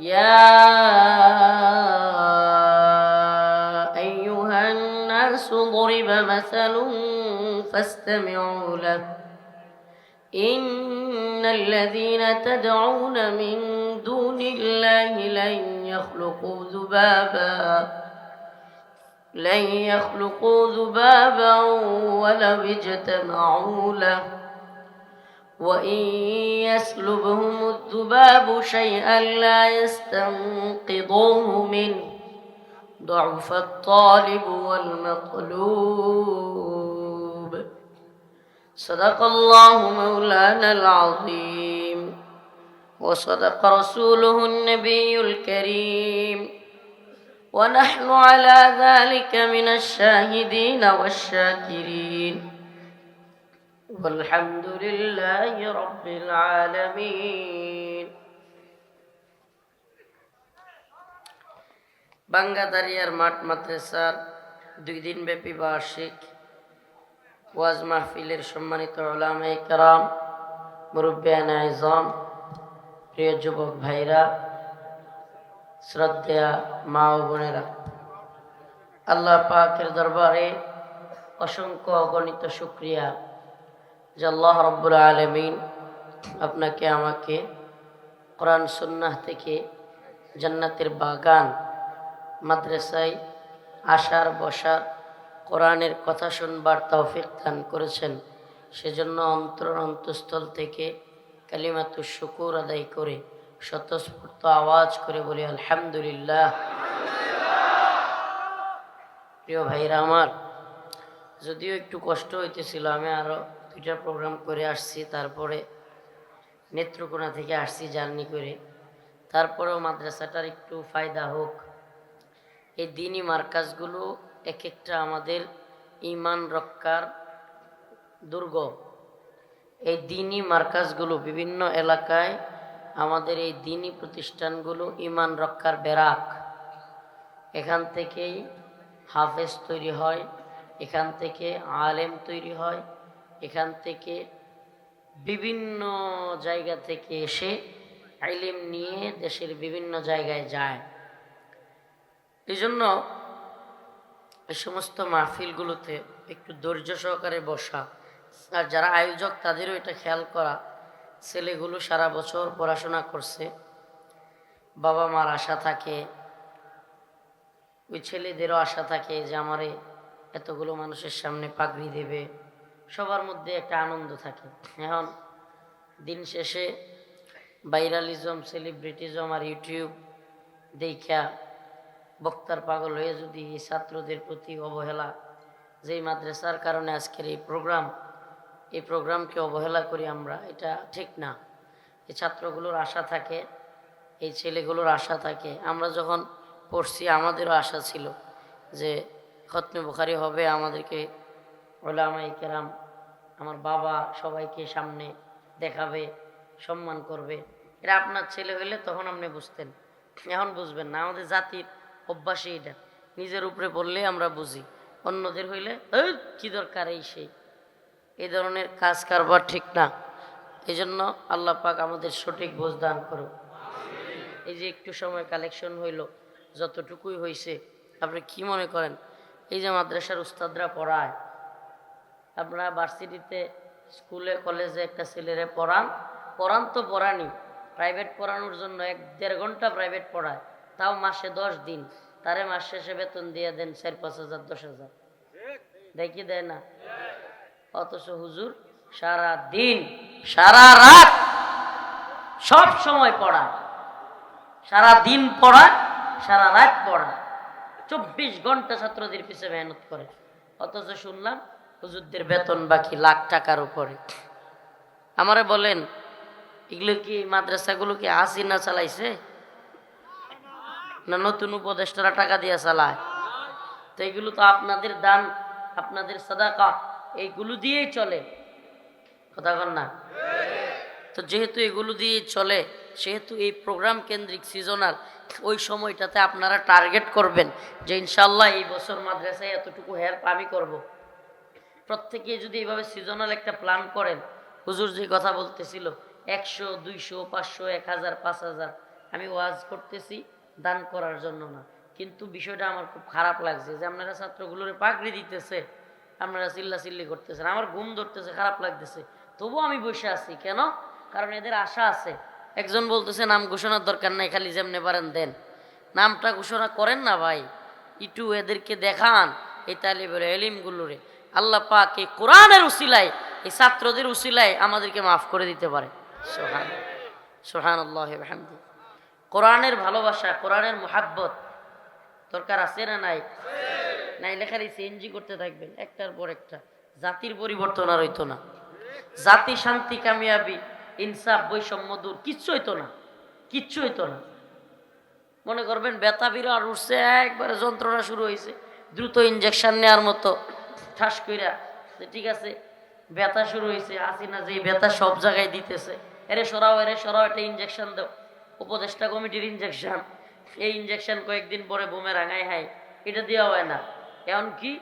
يا أيها الناس ضرب مثل فاستمعوا له. إن الذين تدعون من دون الله لن يخلقوا ذبابا لن يخلقوا ذبابا ولو اجتمعوا له. وإن يسلبهم الذباب شيئا لا يستنقضوه منه ضعف الطالب والمطلوب. صدق الله مولانا العظيم. وصدق رسوله النبي الكريم. ونحن على ذلك من الشاهدين والشاكرين. والحمد لله رب العالمين বাঙ্গাদারিয়ার মাঠ মাদ্রাসার দুই দিন ব্যাপী বার্ষিক ওয়াজ মাহফিলের সম্মানিত ওলামাই কারাম মুরব্বিয়ান আজম প্রিয় যুবক ভাইরা শ্রদ্ধেয়া মা ও বোনেরা আল্লাহ পাকের দরবারে অসংখ্য অগণিত শুক্রিয়া যে আল্লাহ রব্বুল আলমিন আপনাকে আমাকে কোরআন সুন্নাহ থেকে জান্নাতের বাগান, মাদ্রাসায় আসার, বসার, কোরআনের কথা শুনবার তৌফিক দান করেছেন। সেজন্য অন্তর অন্তঃস্থল থেকে কালিমাতুর শুকুর আদায় করে স্বতঃস্ফূর্ত আওয়াজ করে বলি, আলহামদুলিল্লাহ। প্রিয় ভাইরা আমার, যদিও একটু কষ্ট হইতেছিল, আমি আরও দুইটা প্রোগ্রাম করে আসছি, তারপরে নেত্রকোনা থেকে আসছি জার্নি করে। তারপরেও মাদ্রাসাটার একটু ফায়দা হোক। এই দিনই মার্কাজগুলো এক একটা আমাদের ইমান রক্ষার দুর্গ এই দিনই মার্কাজগুলো বিভিন্ন এলাকায় আমাদের এই দিনই প্রতিষ্ঠানগুলো ইমান রক্ষার বেরাক এখান থেকেই হাফেজ তৈরি হয়, এখান থেকে আলেম তৈরি হয় এখান থেকে বিভিন্ন জায়গা থেকে এসে আইলেম নিয়ে দেশের বিভিন্ন জায়গায় যায়। এই জন্য এই সমস্ত মাহফিলগুলোতে একটু ধৈর্য সহকারে বসা। আর যারা আয়োজক, তাদেরও এটা খেয়াল করা। ছেলেগুলো সারা বছর পড়াশোনা করছে। বাবা মার আশা থাকে। ওই ছেলেদেরও আশা থাকে যে আমারে এতগুলো মানুষের সামনে পাগড়ি দেবে। সবার মধ্যে একটা আনন্দ থাকে। এখন দিন শেষে ভাইরালিজম, সেলিব্রিটিজম আর ইউটিউব দেখা বক্তার পাগল হয়ে যদি এই ছাত্রদের প্রতি অবহেলা, যেই মাদ্রাসার কারণে আজকের এই প্রোগ্রাম, এই প্রোগ্রামকে অবহেলা করি আমরা, এটা ঠিক না। এই ছাত্রগুলোর আশা থাকে, এই ছেলেগুলোর আশা থাকে। আমরা যখন পড়ছি, আমাদেরও আশা ছিল যে খতমে বুখারি হবে, আমাদেরকে ওলামাই কেরাম আমার বাবা সবাইকে সামনে দেখাবে সম্মান করবে। এটা আপনার ছেলে হইলে তখন আপনি বুঝতেন। এখন বুঝবেন না আমাদের জাতির অভ্যাসই এটা। নিজের উপরে বললে আমরা বুঝি। অন্যদের হইলে "এই, কি দরকার এই সেই? এই ধরনের কাজ কারবার ঠিক না। এই জন্য আল্লাহ পাক আমাদের সঠিক বোঝ দান করো এই যে একটু সময় কালেকশন হইল যতটুকুই হয়েছে আপনি কি মনে করেন? এই যে মাদ্রাসার উস্তাদরা পড়ায় আপনারা ভার্সিটিতে, স্কুলে, কলেজে একটা ছেলেরে পড়ান। পড়ান তো পড়ানি প্রাইভেট পড়ানোর জন্য এক দেড় ঘণ্টা প্রাইভেট পড়ায়। তাও মাসে দশ দিন, তারে মাস শেষে বেতন দিয়ে দেন চার, পাঁচ হাজার, দশ হাজার। দেখি দেয় না? অথচ হুজুর সারা দিন সারা রাত সব সময় পড়ায়। সারা দিন পড়ায় সারা রাত পড়ায়। চব্বিশ ঘণ্টা ছাত্রদের পিছে মেহনত করে। অথচ শুনলাম হুজুরদের বেতন বাকি লাখ টাকার উপরে। আমারে বলেন, এগুলো কি মাদ্রাসাগুলো কি আসি না চালাইছে? না নতুন উপদেষ্টারা টাকা দিয়ে চালায়? তো এগুলো তো আপনাদের দান, আপনাদের সাদাকা এইগুলো দিয়েই চলে। কথা কন না? তো যেহেতু এগুলো দিয়ে চলে, সেহেতু এই প্রোগ্রাম কেন্দ্রিক সিজনাল ওই সময়টাতে আপনারা টার্গেট করবেন যে ইনশাল্লাহ এই বছর মাদ্রাসায় এতটুকু হেল্প আমি করব। প্রত্যেকে যদি এইভাবে সিজনাল একটা প্ল্যান করেন, হুজুর যে কথা বলতেছিল, একশো, দুইশো, পাঁচশো, এক হাজার, পাঁচ হাজার, আমি ওয়াজ করতেছি দান করার জন্য না। কিন্তু বিষয়টা আমার খুব খারাপ লাগছে যে আপনারা ছাত্রগুলোরে পাকড়ি দিতেছে, আপনারা চিল্লা চিল্লি করতেছেন, আমার ঘুম ধরতেছে, খারাপ লাগতেছে। তবুও আমি বসে আছি, কেন? কারণ এদের আশা আছে। একজন বলতেছে, নাম ঘোষণার দরকার নাই, খালি যেমনে পারেন দেন। নামটা ঘোষণা করেন না ভাই, একটু এদেরকে দেখান, এই তালিবের এলিমগুলোরে। আল্লাহ পাক এই কোরআনের উসিলায়, এই ছাত্রদের উসিলায় আমাদেরকে মাফ করে দিতে পারে। সোহান সোহান আল্লাহ কোরআনের ভালোবাসা, কোরআনের মোহাব্বত দরকার আছে না নাই? নাই লেখারি সিএনজি করতে থাকবেন, একটার পর একটা। জাতির পরিবর্তন আর হইতো না। জাতি শান্তি, কামিয়াবি, ইনসাফ, বৈষম্য দূর, কিচ্ছু হইতো না। কিচ্ছু হইতো না। মনে করবেন ব্যথা বিরাট উঠছে, একবারে যন্ত্রণা শুরু হয়েছে দ্রুত ইঞ্জেকশন নেওয়ার মতো। ঠাস কইরা যে, ঠিক আছে, ব্যথা শুরু হয়েছে আসি না যে ব্যথা সব জায়গায় দিতেছে। এরে সরাও এরে সরাও, একটা ইঞ্জেকশন দাও। উপদেষ্টা কমিটির ইঞ্জেকশন এই ইঞ্জেকশন কয়েকদিন পরে বোমে রাঙাই হাই এটা দেওয়া হয় না। এমন কি?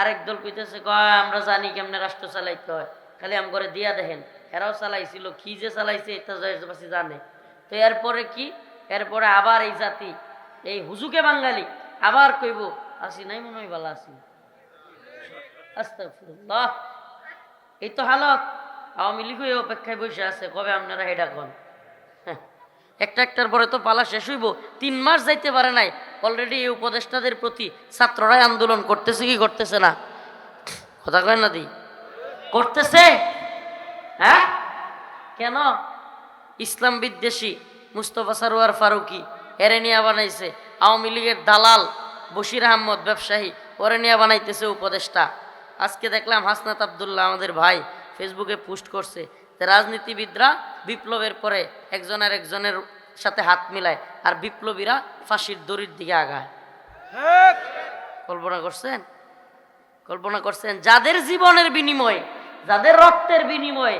আরেক দল কইতেছে, কয়, আমরা জানি কেমনে রাষ্ট্র চালাইতে হয়। খালি আম করে দিয়া দেখেন, এরাও চালাইছিল, কি যে চালাইছে এটা জয়বাসী জানে। তো এরপরে কি? এরপরে আবার এই জাতি, এই হুজুকে বাঙালি, আবার কইব, আসি নাই, মনে হয় ভালো আসি এই তো হালত আওয়ামী লীগ এই অপেক্ষায় বসে আছে কবে আপনারা হেডা কন? হ্যাঁ, একটা একটার পরে তো পালা শেষ হইব তিন মাস যাইতে পারে নাই। অলরেডি এই উপদেষ্টাদের প্রতি ছাত্ররাই আন্দোলন করতেছে কি করতেছে না? কথা কয় না দি? করতেছে? হ্যাঁ? কেন? ইসলাম বিদ্বেষী মুস্তফা সারোয়ার ফারুকি এরে নিয়ে বানাইছে। আওয়ামী লীগের দালাল বশির আহমদ ব্যবসায়ী ওরে নিয়ে বানাইতেছে উপদেষ্টা। আজকে দেখলাম হাসনাত আবদুল্লাহ আমাদের ভাই ফেসবুকে পোস্ট করছে রাজনীতিবিদরা বিপ্লবের পরে একজনের একজনের সাথে হাত মিলায় আর বিপ্লবীরা ফাঁসির দড়ির দিকে আগায়। কল্পনা করছেন? কল্পনা করছেন? যাদের জীবনের বিনিময়ে যাদের রক্তের বিনিময়ে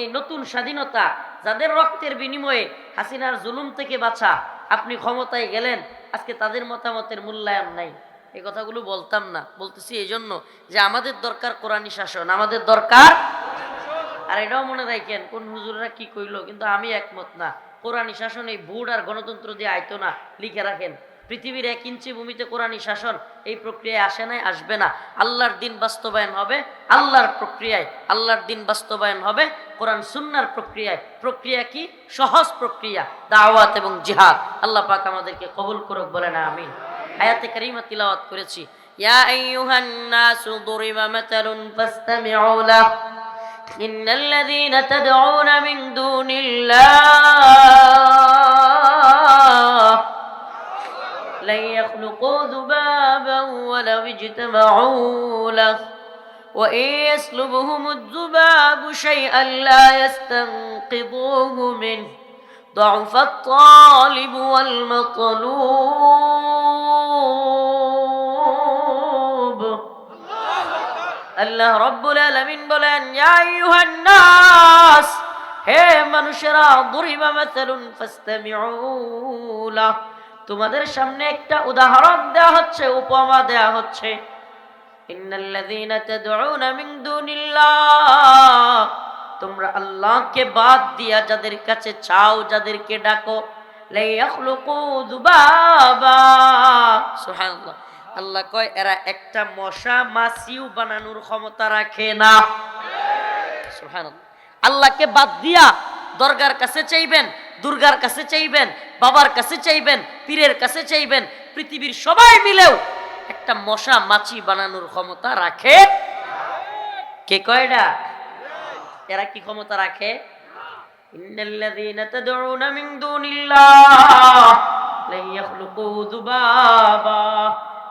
এই নতুন স্বাধীনতা যাদের রক্তের বিনিময়ে হাসিনার জুলুম থেকে বাঁচা আপনি ক্ষমতায় গেলেন আজকে তাদের মতামতের মূল্যায়ন নাই। এই কথাগুলো বলতাম না। বলতেছি এই জন্য যে আমাদের দরকার কোরআনী শাসন, আমাদের দরকার আর এটাও মনে রাখেন, কোন হুজুররা কি কইলো, কিন্তু আমি একমত না। কোরআনী শাসন এই ভোট আর গণতন্ত্র দিয়ে আইতো না, লিখে রাখেন। পৃথিবীর এক ইঞ্চি ভূমিতে কোরআনী শাসন এই প্রক্রিয়ায় আসে নাই, আসবে না। আল্লাহর দিন বাস্তবায়ন হবে, আল্লাহর প্রক্রিয়ায়, আল্লাহর দিন বাস্তবায়ন হবে, কোরআন সুন্নার প্রক্রিয়ায়। প্রক্রিয়া কি? সহজ প্রক্রিয়া, দাওয়াত এবং জিহাদ। আল্লাহ পাক আমাদেরকে কবুল করুক বলে না আমিন। আয়াতে কারিমা তিলাওয়াত করেছি ইয়া আইয়ুহান নাসু দুরিবা মাতালুন ফাসতামিউ লাহ إن الذين تدعون من دون الله لن يخلقوا ذبابا ولو اجتمعوا له وإن يسلبهم الذباب شيئا لا يستنقذوه منه ضعف الطالب والمطلوب আল্লাহ রব্বুল বলেন হে মানুষেরা তোমাদের সামনে একটা উদাহরণ দেয়া হচ্ছে, উপমা দেয়া হচ্ছে। ইন্নাল্লাযীনা তাদউনা মিন তোমরা আল্লাহকে বাদ দিয়া যাদের কাছে চাও, যাদেরকে ডাকো লা ইয়াখলুকু যুবাবা। আল্লাহ কয়, এরা একটা মশা মাছিও বানানোর ক্ষমতা রাখে না। আল্লাহকে বাদ দিয়া দরগার কাছে চাইবেন, দুর্গার কাছে চাইবেন, বাবার কাছে চাইবেন, পীরের কাছে চাইবেন, পৃথিবীর সবাই মিলেও একটা মশা মাছি বানানোর ক্ষমতা রাখে। কে কয়টা এরা কি ক্ষমতা রাখে? ইন্নাল্লাযীনা তাদউনা মিন দুনিল্লাহ।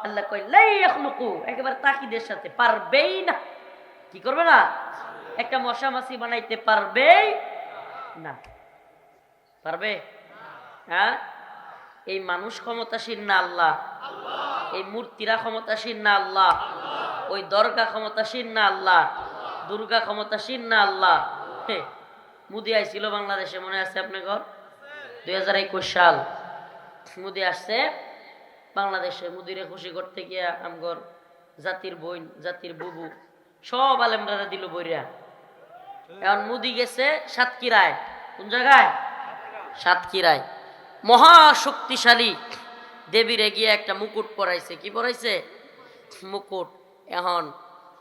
আল্লাহ কয় লা ইয়াখলুকু একেবারে তাকিদের সাথে, পারবেই না। কি করবে না? একটা মশা মাছি বানাইতে পারবে না। পারবে? হ্যাঁ? এই মানুষ ক্ষমতাসীন না আল্লাহ? এই মূর্তিরা ক্ষমতাসীন না আল্লাহ? ওই দরগা ক্ষমতাসীন না আল্লাহ? দুর্গা ক্ষমতাসীন না আল্লাহ? মুদি আইছিল বাংলাদেশে, মনে আছে আপনার ঘর? দুই হাজার একুশ সাল। মুদি আসছে। বাংলাদেশে মুদিরে খুশি করতে গিয়া আমগর জাতির বইন জাতির বুবু, সব আলেমরা দিল বইরা। এখন মুদি গেছে সাতক্ষীরায়। কোন জায়গায়? সাতক্ষীরায়। মহা শক্তিশালী দেবীর গিয়ে একটা মুকুট পরাইছে। কি পরাইছে? মুকুট। এখন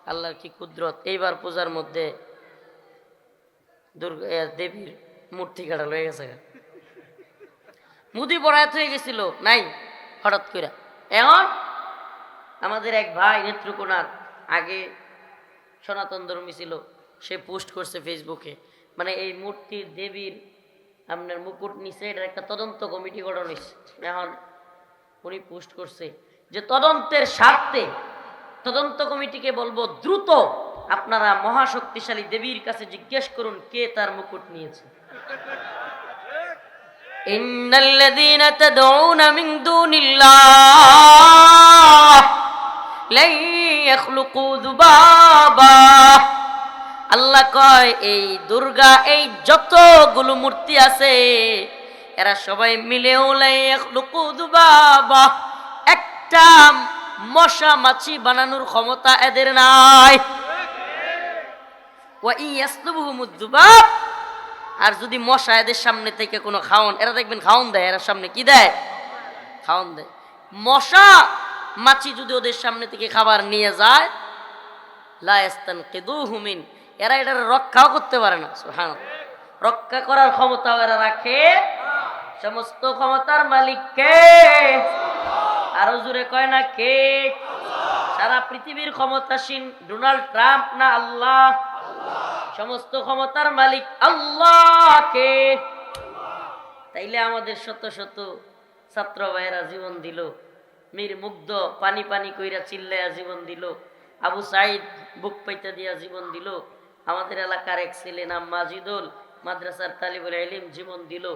আল্লাহর কি কুদরত। এইবার পূজার মধ্যে দুর্গা দেবীর মূর্তি কাটা লয়ে গেছে। মুদি পড়ায়ত হয়ে গেছিল, নাই, হঠাৎ করে। এখন আমাদের এক ভাই নেত্রকোনার, আগে সনাতন ধর্মী ছিল, সে পোস্ট করছে ফেসবুকে। মানে এই মূর্তির দেবীর আপনার মুকুট নিচে, এটার একটা তদন্ত কমিটি গঠন হয়েছে। এখন উনি পোস্ট করছে যে তদন্তের স্বার্থে, তদন্ত কমিটিকে বলব দ্রুত আপনারা মহাশক্তিশালী দেবীর কাছে জিজ্ঞেস করুন কে তার মুকুট নিয়েছে। إن الذين تدعون من دون الله لن يخلقوا ذبابا আল্লাহ কয় এই দুর্গা এই যতগুলো মূর্তি আছে এরা সবাই মিলেও লাই ইয়াখলুকু যুবাবা একটা মশা মাছি বানানোর ক্ষমতা এদের নাই ওয়া ইয়াসলুবুহুমুদ যুবাব আর যদি মশা এদের সামনে থেকে কোনো খাওন, এরা দেখবেন খাওন দেয়, এরা সামনে কি দেয়? খাওন দেয়। মশা মাছি যদি ওদের সামনে থেকে খাবার নিয়ে যায় কেদু হুমিন এরা এটার রক্ষাও করতে পারে না হ্যাঁ রক্ষা করার ক্ষমতাও এরা রাখে। সমস্ত ক্ষমতার মালিক কে? আরও জুড়ে কয় না কে? সারা পৃথিবীর ক্ষমতাসীন ডোনাল্ড ট্রাম্প না আল্লাহ? সমস্ত ক্ষমতার মালিক আল্লাহকে। তাইলে আমাদের শত শত ছাত্র ভাইয়েরা জীবন দিল। মীর মুগ্ধ পানি পানি কইরা চিল্লাইয়া জীবন দিল। আবু সাইদ বুক পাইতা দিয়া জীবন দিল। আমাদের এলাকার এক ছেলে নাম মাজিদুল মাদ্রাসার তালিবুল ইলিম জীবন দিল।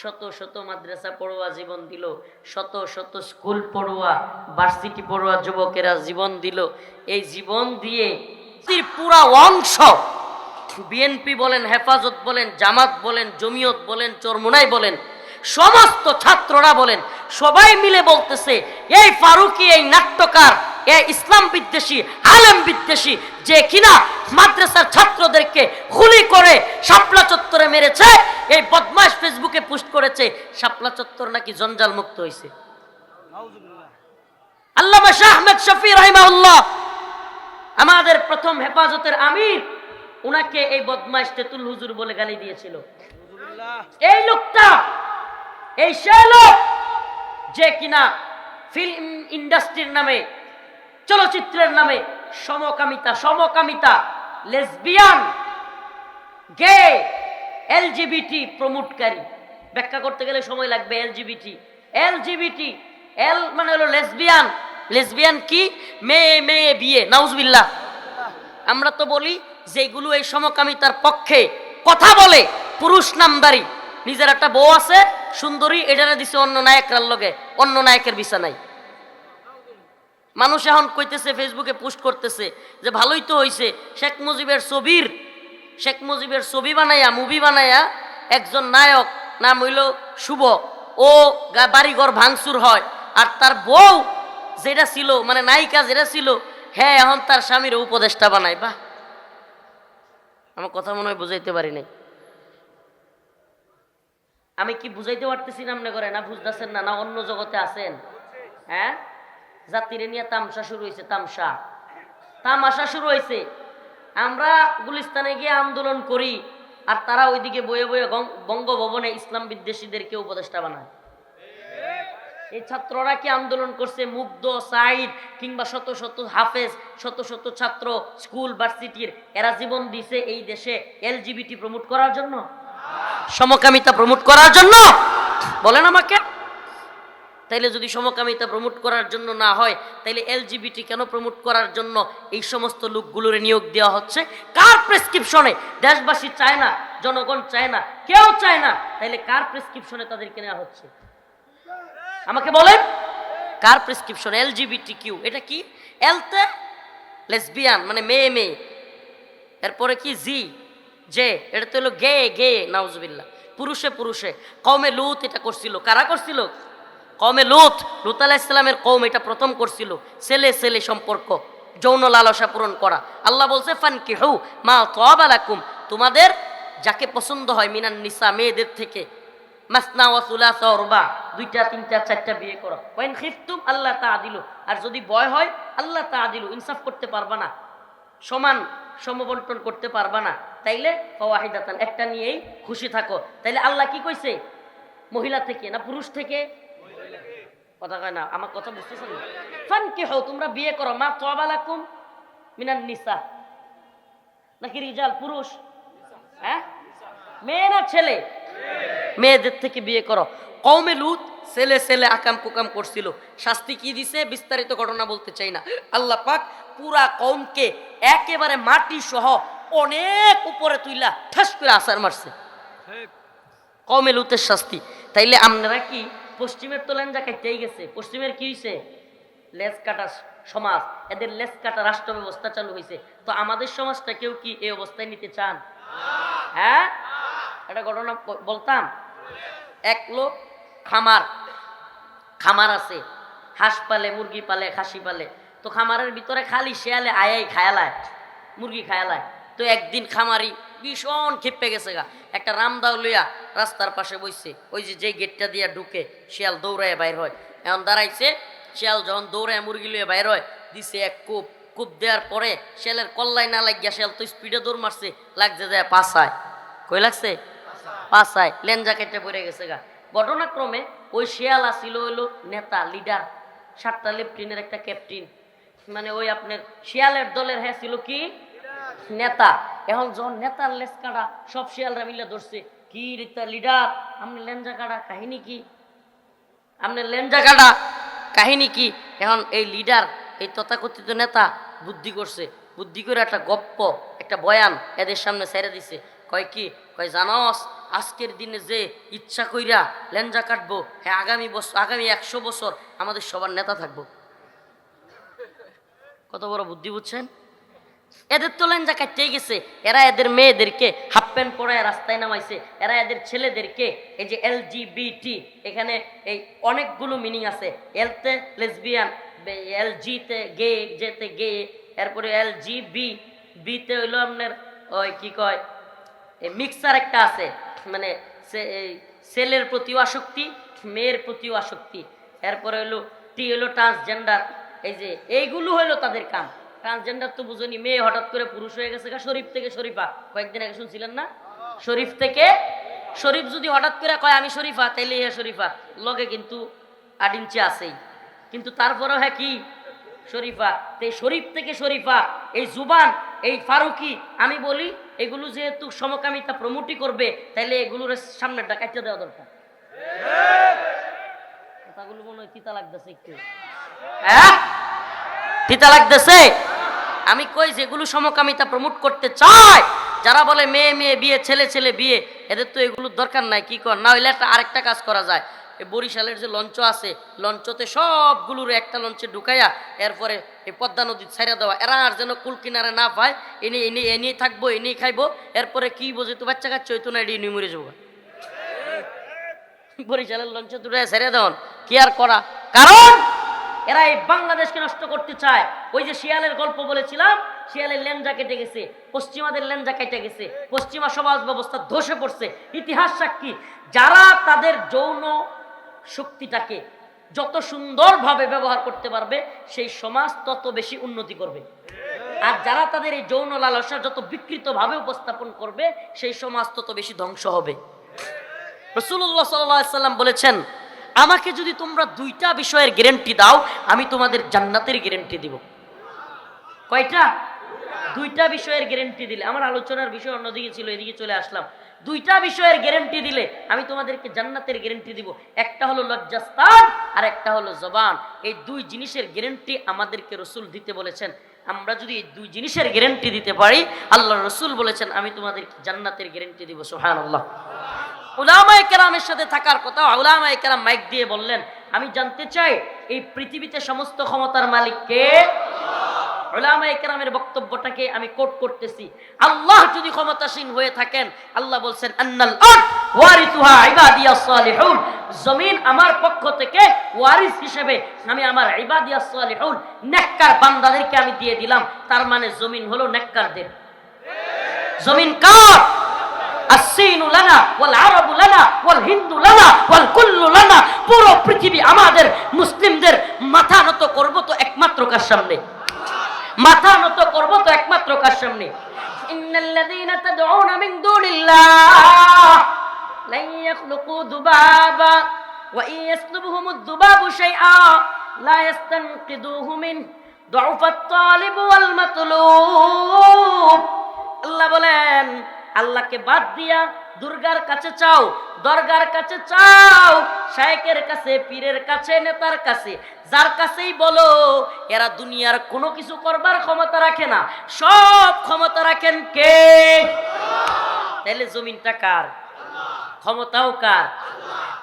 শত শত মাদ্রাসা পড়ুয়া জীবন দিল। শত শত স্কুল পড়ুয়া, ভার্সিটি পড়ুয়া যুবকেরা জীবন দিল। এই জীবন দিয়ে পুরা অংশ বিএনপি বলেন, হেফাজত বলেন, জামাত বলেন, জমিয়ত বলেন, চরমুনাই বলেন, সমস্ত ছাত্ররা বলেন, সবাই মিলে বলতেছে, এই ফারুকি, এই নাট্যকার এই ইসলাম বিদ্বেষী, আলেম বিদ্বেষী, যে কিনা মাদ্রাসার ছাত্রদেরকে গুলি করে শাপলা চত্বরে মেরেছে, এই বদমাস ফেসবুকে পোস্ট করেছে, শাপলা চত্বর নাকি জঞ্জাল মুক্ত হয়েছে আল্লাহ শাহ আহমেদ শফি রহিমাউল্লাহ আমাদের প্রথম হেফাজতের আমির উনাকে এই বদমাইশ তেতুল হুজুর বলে গালি দিয়েছিল। এই লোকটা এই সে লোক যে কিনা ফিল্ম ইন্ডাস্ট্রির নামে চলচ্চিত্রের নামে সমকামিতা সমকামিতা লেসবিয়ান গে এলজিবিটি প্রমোটকারী। ব্যাখ্যা করতে গেলে সময় লাগবে এলজিবিটি। এলজিবিটি এল মানে হলো লেসবিয়ান। লেসবিয়ান কি? মেয়ে মেয়ে বিয়ে নাউজবিল্লাহ। আমরা তো বলি যেগুলো এই সমকামিতার পক্ষে কথা বলে, পুরুষ নামদারি নিজের একটা বউ আছে, সুন্দরী, এটারে দিছে অন্য নায়করার লগে, অন্য নায়কের বিছানায়। মানুষ এখন কইতেছে, ফেসবুকে পোস্ট করতেছে যে ভালোই তো হইছে, শেখ মুজিবের ছবির, শেখ মুজিবের ছবি বানাইয়া মুভি বানাইয়া একজন নায়ক, নাম হইল শুভ। ও বাড়িঘর ভাঙচুর হয়। আর তার বউ যেটা ছিল মানে নায়িকা যেটা ছিল হ্যাঁ এখন তার স্বামীর উপদেষ্টা বানায়। বাহ! আমার কথা মনে হয় বুঝাইতে পারি নাই। আমি কি বুঝাইতে পারতেছি না মনে করে না বুঝতেছেন না না অন্য জগতে আছেন? হ্যাঁ? জাতিরে নিয়ে তামসা শুরু হয়েছে, তামসা। তামাশা শুরু হয়েছে। আমরা গুলিস্তানে গিয়ে আন্দোলন করি, আর তারা ওইদিকে বয়ে বয়ে বঙ্গভবনে ইসলাম বিদ্বেষীদেরকে উপদেষ্টা বানায়। এই ছাত্ররা কি আন্দোলন করছে? মুগ্ধ, সাইড কিংবা শত শত হাফেজ, শত শত ছাত্র, স্কুল, ভার্সিটির, এরা জীবন দিছে এই দেশে এলজিবিটি প্রমোট করার জন্য? সমকামিতা প্রমোট করার জন্য? বলেন আমাকে। তাইলে যদি সমকামিতা প্রমোট করার জন্য না হয়, তাইলে এলজিবিটি কেন প্রমোট করার জন্য এই সমস্ত লোকগুলোর নিয়োগ দেওয়া হচ্ছে? কার প্রেসক্রিপশনে? দেশবাসী চায় না, জনগণ চায় না, কেউ চায় না, তাইলে কার প্রেসক্রিপশনে তাদেরকে নেওয়া হচ্ছে? আমাকে বলেন। কার প্রেসক্রিপশন এলজিবিটি কিউ এটা কি? এলতে লেসবিয়ান মানে মেয়ে মেয়ে। এরপরে কি? জি যে এটা তো হলো গে গে, নাউজুবিল্লাহ। পুরুষে পুরুষে। কমে লুত এটা করছিল। কারা করছিল? কমে লুত। লুত আলাহ ইসলামের কম এটা প্রথম করছিল। ছেলে ছেলে সম্পর্ক। যৌন লালসা পূরণ করা। আল্লাহ বলছে ফান কি হউ মা তবালাকুম তোমাদের যাকে পছন্দ হয়, মিনান নিসা, মেয়েদের থেকে মাসনা ওয়াসুলা সরবা দুইটা, তিনটা, চারটা বিয়ে করো। ওয়াইন খিফতুম, আল্লাহ তা দিলু আর যদি ভয় হয়, আল্লাহ তা দিলু ইনসাফ করতে পারবা না। সমান সমবন্টন করতে পারবা না। তাইলে ফাওয়াহিদাতান, একটা নিয়েই খুশি থাকো। তাইলে আল্লাহ কি কইছে? মহিলা থেকে না পুরুষ থেকে? কথা কয় না, আমার কথা বুঝতেছেন? না ফান কি হও তোমরা বিয়ে করো। মা তবালাকুম মিনান নিসা। নাকি রিজাল পুরুষ? হ্যাঁ? মেয়ে না ছেলে? মেয়েদের থেকে বিয়ে করো। কৌমে লুত ছেলে ছেলে আকাম কুকাম করছিল। শাস্তি কি দিছে? বিস্তারিত ঘটনা বলতে চাই না। আল্লাহ পাক পুরা কমকে একেবারে মাটি সহ অনেক উপরে তুইলা ঠাস করে আসার মারছে। কমে লুতের শাস্তি। তাইলে আপনারা কি পশ্চিমের তো লেঞ্জা কাটতেই গেছে। পশ্চিমের কি হয়েছে লেজ কাটা সমাজ। এদের লেজ কাটা রাষ্ট্র ব্যবস্থা চালু হয়েছে তো আমাদের সমাজটা কেউ কি এই অবস্থায় নিতে চান? হ্যাঁ? একটা ঘটনা বলতাম। এক লোক খামার খামার আছে। হাঁস পালে, মুরগি পালে, খাসি পালে। তো খামারের ভিতরে খালি শেয়ালে আয়াই খায়ালায়, মুরগি খায়ালায়। তো একদিন খামারি ভীষণ খেপে গেছে গা। একটা রামদাও লইয়া রাস্তার পাশে বইছে। ওই যে যে গেটটা দিয়া ঢুকে শিয়াল দৌড়ায় বাইর হয়। এখন দাঁড়াইছে, শিয়াল যখন দৌড়ায় মুরগি লইয়া বাইর হয়, দিছে এক কূপ। কূপ দেওয়ার পরে শিয়ালের কল্লাই না লাগিয়া শিয়াল তো স্পিডে দৌড় মারছে, লাগছে যায় পাশায় কই লাগছে? পাশায় লেঞ্জা কেটে পড়ে গেছে গা। ঘটনাক্রমে ওই শিয়াল আসিল হইল নেতা, লিডার, সাতটা লেফটিনের একটা ক্যাপ্টেন। মানে ওই আপনার শিয়ালের দলের হ্যাঁ ছিল কি? নেতা। এখন যখন নেতার লেস কাটা, সব শিয়ালরা মিলে ধরছে, কি রিতা লিডার আপনি লেঞ্জা কাটা কাহিনী কি? আপনার লেঞ্জা কাটা কাহিনী কি? এখন এই লিডার, এই তথাকথিত নেতা বুদ্ধি করছে। বুদ্ধি করে একটা গপ্প, একটা বয়ান এদের সামনে ছেড়ে দিছে। কয় কি? কয়, জানস, আজকের দিনে যে ইচ্ছা কইরা লেঞ্জা কাটবো হ্যাঁ আগামী বছর আগামী একশো বছর আমাদের সবার নেতা থাকব। কত বড় বুদ্ধি বুঝছেন? এদের তো লেঞ্জা কাটতেই গেছে। এরা এদের মেয়েদেরকে হাফ প্যান্ট পরায় রাস্তায় নামাইছে। এরা এদের ছেলেদেরকে এই যে এল এখানে এই অনেকগুলো মিনিং আছে। এলতে লেসবিয়ান এল জিতে গে যেতে গে, এরপরে এল জি বি, বিতে হইল আপনার, ওই কি কয়? এই মিক্সার একটা আছে মানে ছেলের প্রতিও আসক্তি, মেয়ের প্রতিও আসক্তি। এরপরে হলো, টি হলো ট্রান্সজেন্ডার এই যে, এইগুলো হলো তাদের কাম। ট্রান্সজেন্ডার তো বুঝনি, মেয়ে হঠাৎ করে পুরুষ হয়ে গেছে শরীফ থেকে শরীফা। কয়েকদিন আগে শুনছিলেন না? শরীফ থেকে, শরীফ যদি হঠাৎ করে কয়, আমি শরীফা তাইলে হ্যাঁ শরীফা। লগে কিন্তু আট ইঞ্চি আছেই। কিন্তু তারপরেও হ্যাঁ কি? শরীফা। তো শরীফ থেকে শরীফা। এই জুবান, এই ফারুকি, আমি বলি এগুলো যেহেতু সমকামিতা প্রমোটই করবে, তাইলে এগুলোর সামনেটা কাটিয়ে দেওয়া দরকার। কথাগুলো মনে হয় তিতা লাগতেছে একটু। হ্যাঁ? তিতা লাগতেছে? আমি কই যেগুলো সমকামিতা প্রমোট করতে চায়? যারা বলে মেয়ে মেয়ে, বিয়ে, ছেলে ছেলে, বিয়ে, এদের তো এগুলোর দরকার নাই, কি কর? না হইলে একটা আরেকটা কাজ করা যায়। বরিশালের যে লঞ্চ আছে, লঞ্চতে সবগুলোর একটা লঞ্চে ঢুকাইয়া এরপরে এই পদ্মা নদী ছাইরা দেওয়া। এরা আর যেন কুল কিনারে না পায়, এনে এনে এনেই থাকব এনেই খাইবো, এরপরে কি বোঝে তো বাচ্চা কাচ্চা হইতো না এটি নিয়ে মরে যাব। বরিশালের লঞ্চে দুটো ছেড়ে দেওয়ান। কি আর করা? কারণ এরা এই বাংলাদেশকে নষ্ট করতে চায়। ওই যে শিয়ালের গল্প বলেছিলাম, শিয়ালের লেঞ্জা কেটে গেছে, পশ্চিমাদের লেঞ্জা কেটে গেছে, পশ্চিমা সমাজ ব্যবস্থা ধসে পড়ছে। ইতিহাস সাক্ষী, যারা তাদের যৌন শক্তিটাকে যত সুন্দরভাবে ব্যবহার করতে পারবে, সেই সমাজ তত বেশি উন্নতি করবে। আর যারা তাদের এই যৌন লালসা যত বিকৃতভাবে উপস্থাপন করবে, সেই সমাজ তত বেশি ধ্বংস হবে। রসুল্লাহ সাল্লাম বলেছেন, আমাকে যদি তোমরা দুইটা বিষয়ের গ্যারেন্টি দাও, আমি তোমাদের জান্নাতের গ্যারেন্টি দিব। কয়টা? দুইটা বিষয়ের গ্যারেন্টি দিলে। আমার আলোচনার বিষয় অন্যদিকে ছিল, এদিকে চলে আসলাম। দুইটা বিষয়ের গ্যারেন্টি দিলে আমি তোমাদেরকে জান্নাতের গ্যারেন্টি দিব। একটা হলো লজ্জাস্তান আর একটা হলো জবান। এই দুই জিনিসের গ্যারেন্টি আমাদেরকে রসুল দিতে বলেছেন। আমরা যদি এই দুই জিনিসের গ্যারেন্টি দিতে পারি আল্লাহ রসুল বলেছেন, আমি তোমাদেরকে জান্নাতের গ্যারেন্টি দিব। সোহান আল্লাহ উলামায়ে কেরামের সাথে থাকার কথা উলামায়ে কেরাম মাইক দিয়ে বললেন, আমি জানতে চাই, এই পৃথিবীতে সমস্ত ক্ষমতার মালিক কে? ওলামা একরামের বক্তব্যটাকে আমি কোট করতেছি। আল্লাহ যদি ক্ষমতাসীন হয়ে থাকেন, আল্লাহ বলছেন, আন্নাল ওয়ারিসুহা ইবাদিয়াস সালিহুন। জমিন আমার পক্ষ থেকে ওয়ারিস হিসেবে আমি আমার ইবাদিয়াস সালিহুন, নেককার বান্দাদেরকে আমি দিয়ে দিলাম। তার মানে জমিন হলো নেককারদের। জমিন কার? আসিনু লানা, ওয়াল আরবু লানা, ওয়াল হিন্দু লানা, ওয়াল কুল্লু লানা। পুরো পৃথিবী আমাদের মুসলিমদের মাথা নত করব তো একমাত্র কার সামনে? মাথা নত করব তো একমাত্র কার সামনে। ইন্নাল্লাযীনা তাদউনা মিন দুনিল্লাহ। লা ইয়াখলুকু দুবাবা, ওয়া ইন ইয়াসলুবহুমুদ দুবাবু শাইআ, লা ইয়াস্তানকিদুহু মিন দুউফাত তালিব ওয়াল মাতলুব। আল্লাহ বলেন, আল্লাহকে বাদ দিয়া দুর্গার কাছে চাও, দরগার কাছে চাও, শায়েকের কাছে, পীরের কাছে, নেতার কাছে, যার কাছেই বলো, এরা দুনিয়ার কোনো কিছু করবার ক্ষমতা রাখে না। সব ক্ষমতা রাখেন কে? তাহলে জমিনটা কার? ক্ষমতাও কার?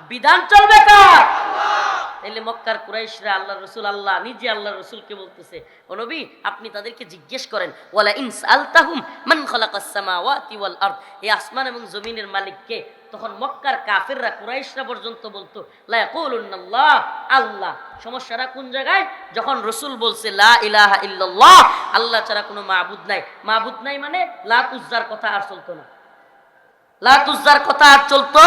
বিধান চলবে কার? তাইলে মক্কার কুরাইশরা আল্লাহ রসুল, আল্লাহ নিজে আল্লাহ রসুলকে বলতেছে, ও নবী, আপনি তাদেরকে জিজ্ঞেস করেন, ওয়ালা ইনস আলতাহুম মান খালাকাস সামাওয়াতি ওয়াল আরদ? এই আসমান এবং জমিনের মালিক কে তখন মক্কার কাফেররা, কুরাইশরা পর্যন্ত বলতো, লা ইয়াকুলুন্নাল্লাহ, আল্লাহ। সমস্যাটা কোন জায়গায়? যখন রসুল বলছে, লা ইলাহা ইল্লাল্লাহ, আল্লাহ ছাড়া কোনো মাবুদ নাই। মাবুদ নাই মানে লা তুজ্জার কথা আর চলতো না। লাতুজার কথা আর চলতো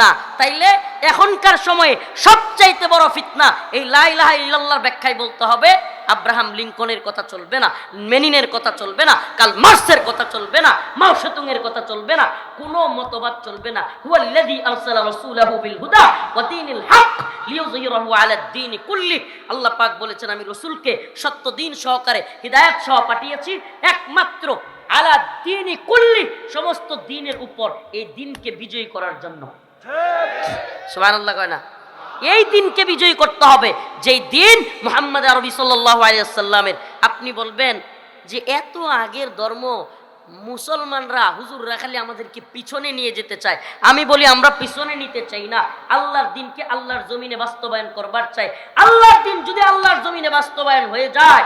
না। তাইলে এখনকার সময়ে সবচাইতে বড় ফিতনা এই লাইলাহ ইল্লাল্লাহর ব্যাখ্যায় বলতে হবে, আব্রাহাম লিঙ্কনের কথা চলবে না, মেনিনের কথা চলবে না, কাল মার্সের কথা চলবে না, মাও সেতুং এর কথা চলবে না, কোনো মতবাদ চলবে না। হুয়াল্লাযী আরসালা রাসূলাহু বিল হুদা ওয়া দীনিল হক লিইয়ুযহিরাহু দ্বীনি কুল্লি। আল্লাহ পাক বলেছেন, আমি রাসূলকে সত্য দিন সহকারে হিদায়াত সহ পাঠিয়েছি, একমাত্র আলা দিনই কুল্লি। সমস্ত দিনের উপর এই দিনকে বিজয়ী করার জন্য। কয় না। এই দিনকে বিজয়ী করতে হবে। যেই দিন মুহাম্মদ আরবি আলাইহি আপনি বলবেন যে এত আগের ধর্ম, মুসলমানরা, হুজুররা খালি আমাদেরকে পিছনে নিয়ে যেতে চায়। আমি বলি আমরা পিছনে নিতে চাই না। আল্লাহর দিনকে আল্লাহর জমিনে বাস্তবায়ন করবার চাই। আল্লাহর দিন যদি আল্লাহর জমিনে বাস্তবায়ন হয়ে যায়,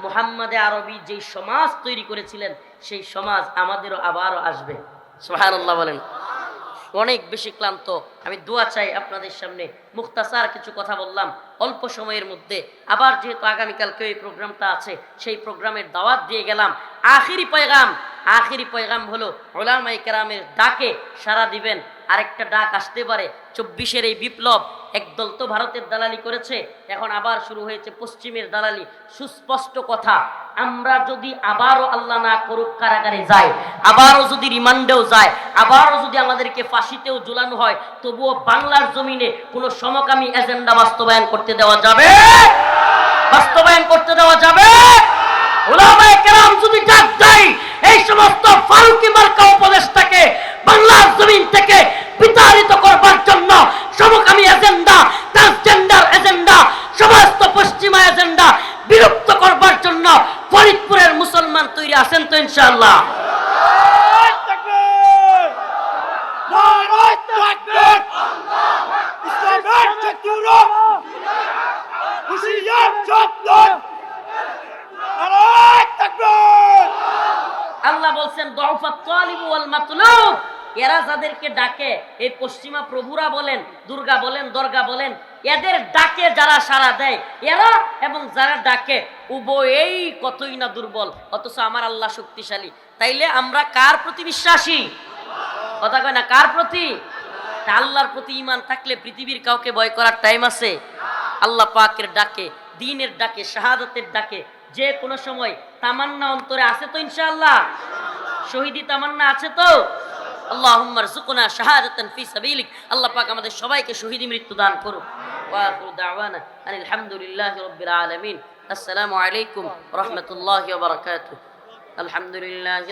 মুহাম্মাদে আরবি যেই সমাজ তৈরি করেছিলেন, সেই সমাজ আমাদেরও আবারও আসবে। সুবহানাল্লাহ বলেন। অনেক বেশি ক্লান্ত। আমি দোয়া চাই আপনাদের সামনে। মুক্তাসার কিছু কথা বললাম। অল্প সময়ের মধ্যে আবার যেহেতু আগামীকালকে এই প্রোগ্রামটা আছে, সেই প্রোগ্রামের দাওয়াত দিয়ে গেলাম। আখিরি পয়গাম আখিরি পয়গাম হলো ওলামাই কেরামের ডাকে সারা দিবেন। আরেকটা ডাক আসতে পারে। চব্বিশের এই বিপ্লব একদল তো ভারতের দালালি করেছে, এখন আবার শুরু হয়েছে পশ্চিমের দালালি। সুস্পষ্ট কথা, আমরা যদি আবারও আল্লাহ না করুক কারাগারে যাই, আবারও যদি রিমান্ডেও যায় আবারও যদি আমাদেরকে ফাঁসিতেও ঝুলানো হয়, তবুও বাংলার জমিনে কোনো সমকামী এজেন্ডা বাস্তবায়ন করতে দেওয়া যাবে? বাস্তবায়ন করতে দেওয়া যাবে? যদি ডাক এই সমস্ত ফারুকি মার্কা উপদেশটাকে বাংলার জমিন থেকে বিতাড়িত করবার জন্য সমকামী এজেন্ডা ট্রান্সজেন্ডার এজেন্ডা সমস্ত পশ্চিমা এজেন্ডা বিলুপ্ত করবার জন্য ফরিদপুরের মুসলমান তৈরি আছেন তো takbir! আল্লাহ বলছেন দফাত তালিব মাতলুব এরা যাদেরকে ডাকে, এই পশ্চিমা প্রভুরা বলেন, দুর্গা বলেন, দর্গা বলেন, এদের ডাকে যারা সাড়া দেয়, এরা এবং যারা ডাকে, উভয়েই কতই না দুর্বল, অথচ আমার আল্লাহ শক্তিশালী। তাইলে আমরা কার প্রতি বিশ্বাসী? কথা কয় না, কার প্রতি? আল্লাহর প্রতি ইমান থাকলে পৃথিবীর কাউকে ভয় করার টাইম আছে। আল্লাহ পাকের ডাকে, দিনের ডাকে, শাহাদাতের ডাকে, যে কোনো সময় তামান্না অন্তরে আছে তো ইনশাআল্লাহ? শহীদি তামান্না আছে তো? আল্লাহুম্মা সুকুনা শাহাদাতান ফি সাবিলিক। আল্লাহ পাক আমাদের সবাইকে শহীদি মৃত্যু দান করো ওয়া আখিরু দাওয়ানা আনিল রাব্বিল আসসালামু আলাইকুম ওয়া রাহমাতুল্লাহি ওয়া বারাকাতুহু। আলহামদুলিল্লাহি